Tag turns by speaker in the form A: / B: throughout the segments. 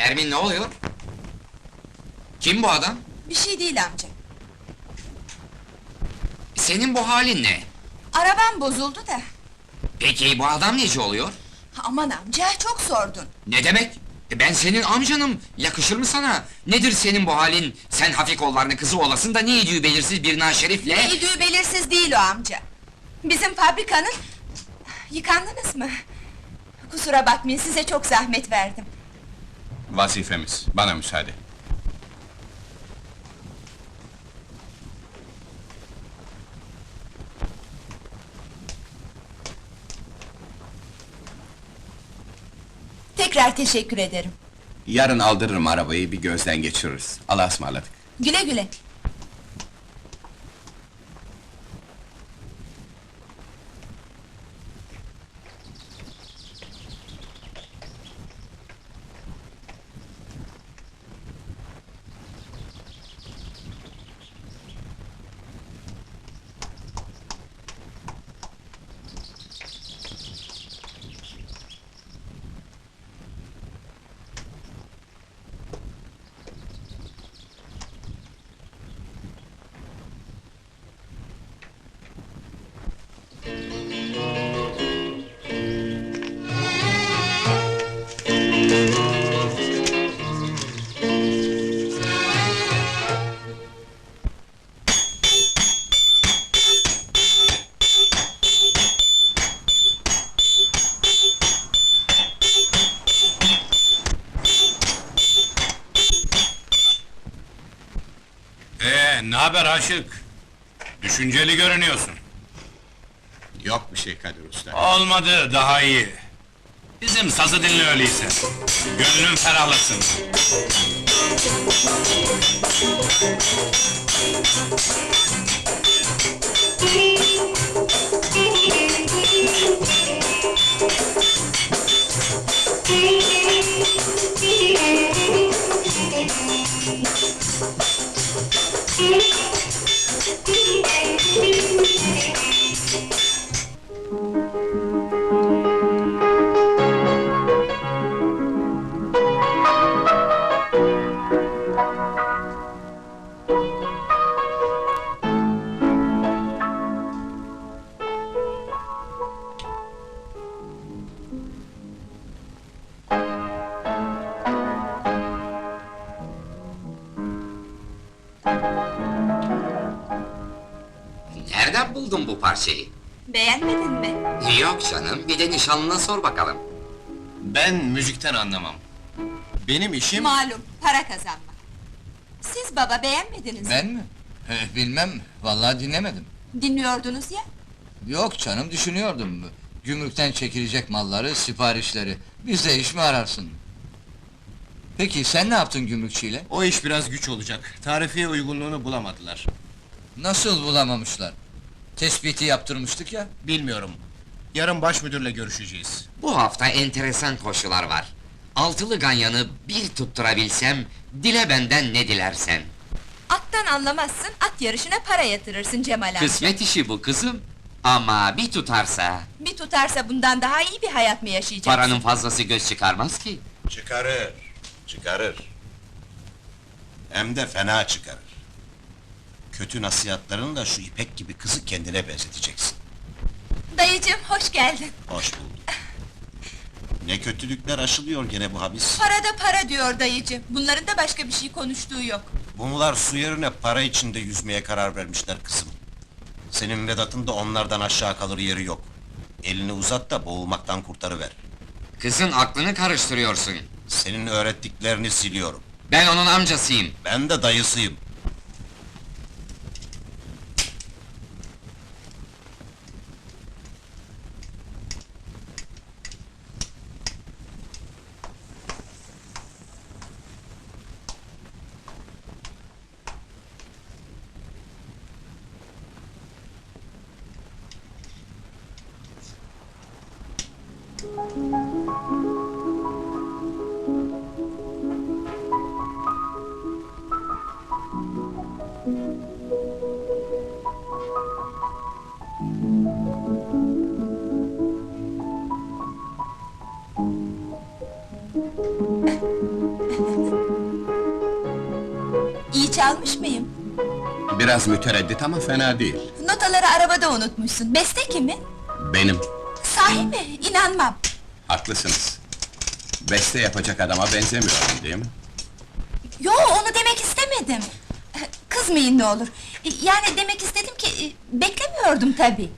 A: Nermin ne oluyor? Kim bu adam?
B: Bir şey değil amca.
A: Senin bu halin ne?
B: Arabam bozuldu da.
A: Peki bu adam neci oluyor?
B: Aman amca çok sordun.
A: Ne demek? E, Ben senin amcanım, yakışır mı sana? Nedir senin bu halin? Sen hafif kollarını kızı olasın da ne idüğü belirsiz bir naşerifle...
B: Neydi belirsiz değil o amca. Bizim fabrikanın... Yıkandınız mı? Kusura bakmayın size çok zahmet verdim.
C: Vazifemiz, bana müsaade.
B: Tekrar teşekkür ederim.
C: Yarın aldırırım arabayı, bir gözden geçiririz. Allah'a ısmarladık.
B: Güle güle.
D: Ee, ne haber aşık? Düşünceli görünüyorsun.
C: Yok bir şey Kadir Usta.
D: Olmadı, daha iyi. Bizim sazı dinle öyleyse. Gönlün ferahlasın.
A: Nereden buldun bu parçayı?
B: Beğenmedin mi?
A: Yok canım, bir de nişanlına sor bakalım.
C: Ben müzikten anlamam. Benim işim...
B: Malum, para kazanmak. Siz baba beğenmediniz mi?
E: Ben mi? Eh, bilmem, vallahi dinlemedim.
B: Dinliyordunuz ya.
E: Yok canım, düşünüyordum. Gümrükten çekilecek malları, siparişleri. Bizde iş mi ararsın? Peki, sen ne yaptın gümrükçüyle?
C: O iş biraz güç olacak. Tarifiye uygunluğunu bulamadılar.
E: Nasıl bulamamışlar? Tespiti yaptırmıştık ya.
C: Bilmiyorum. Yarın baş müdürle görüşeceğiz.
A: Bu hafta enteresan koşular var. Altılı ganyanı bir tutturabilsem, dile benden ne dilersen.
B: Attan anlamazsın, at yarışına para yatırırsın Cemal amca.
A: Kısmet işi bu kızım. Ama bir tutarsa,
B: Bir tutarsa bundan daha iyi bir hayat mı yaşayacaksın?
A: paranın fazlası göz çıkarmaz ki.
F: Çıkarır, çıkarır. Hem de fena çıkarır. Kötü nasihatlarınla şu ipek gibi kızı kendine benzeteceksin.
B: Dayıcım, hoş geldin.
F: Hoş bulduk. Ne kötülükler aşılıyor gene bu habis.
B: Para da para diyor dayıcım. Bunların da başka bir şey konuştuğu yok.
F: Bunlar su yerine para içinde yüzmeye karar vermişler kızım. Senin Vedat'ın da onlardan aşağı kalır yeri yok. Elini uzat da boğulmaktan kurtarıver.
A: Kızın aklını karıştırıyorsun.
F: Senin öğrettiklerini siliyorum.
A: Ben onun amcasıyım.
F: Ben de dayısıyım.
B: İyi çalmış mıyım?
C: Biraz mütereddit ama fena değil.
B: Notaları arabada unutmuşsun. Beste kimin?
C: Benim.
B: Sahi mi? İnanmam.
C: Haklısınız. Beste yapacak adama benzemiyorum değil mi?
B: Yo, onu demek istemedim. Kızmayın ne olur. Yani demek istedim ki, beklemiyordum tabii.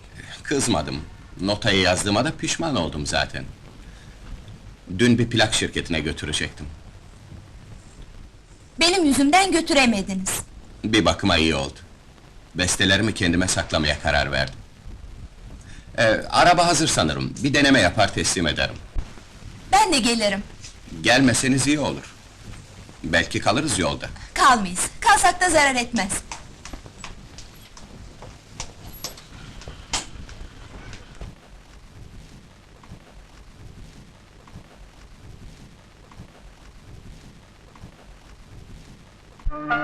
C: Kızmadım. Notayı yazdığıma da pişman oldum zaten. Dün bir plak şirketine götürecektim.
B: Benim yüzümden götüremediniz.
C: Bir bakıma iyi oldu. Bestelerimi kendime saklamaya karar verdim. Ee, araba hazır sanırım. Bir deneme yapar teslim ederim.
B: Ben de gelirim.
C: Gelmeseniz iyi olur. Belki kalırız yolda.
B: Kalmayız. Kalsak da zarar etmez.
G: Bir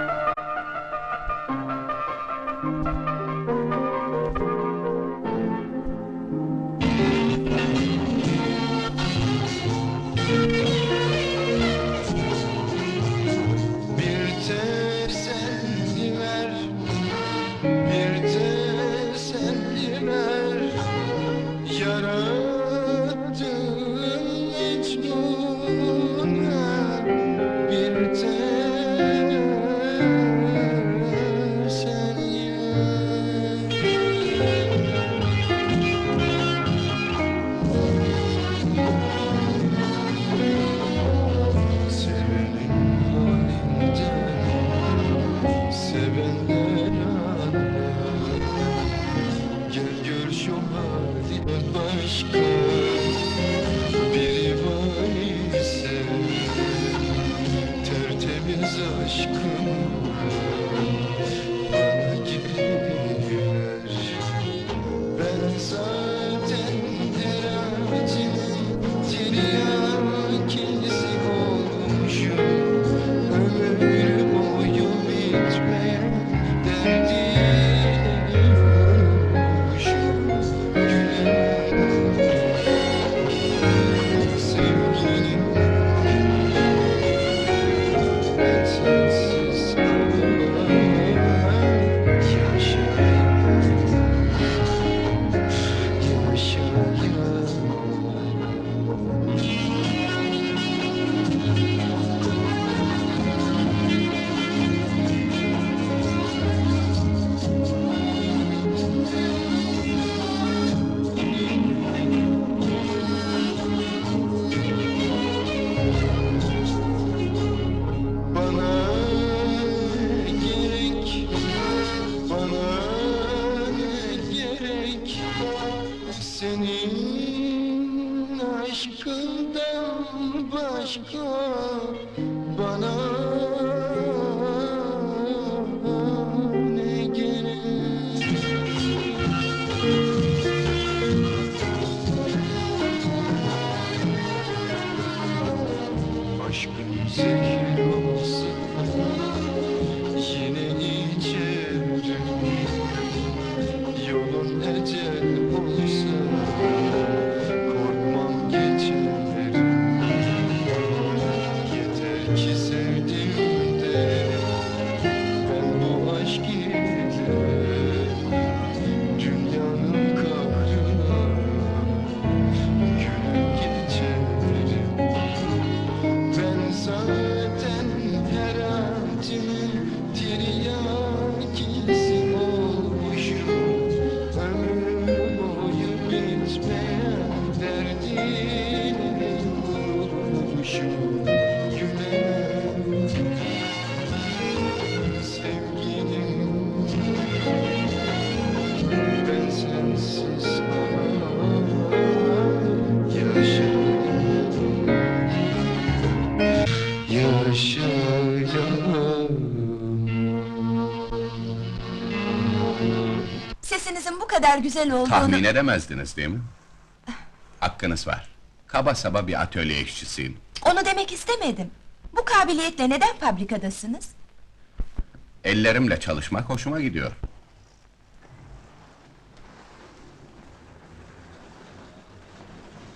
G: Tertemiz
B: Sesinizin bu kadar güzel olduğunu...
C: Tahmin edemezdiniz değil mi? Hakkınız var. Kaba saba bir atölye işçisiyim.
B: Onu demek istemedim. Bu kabiliyetle neden fabrikadasınız?
C: Ellerimle çalışmak hoşuma gidiyor.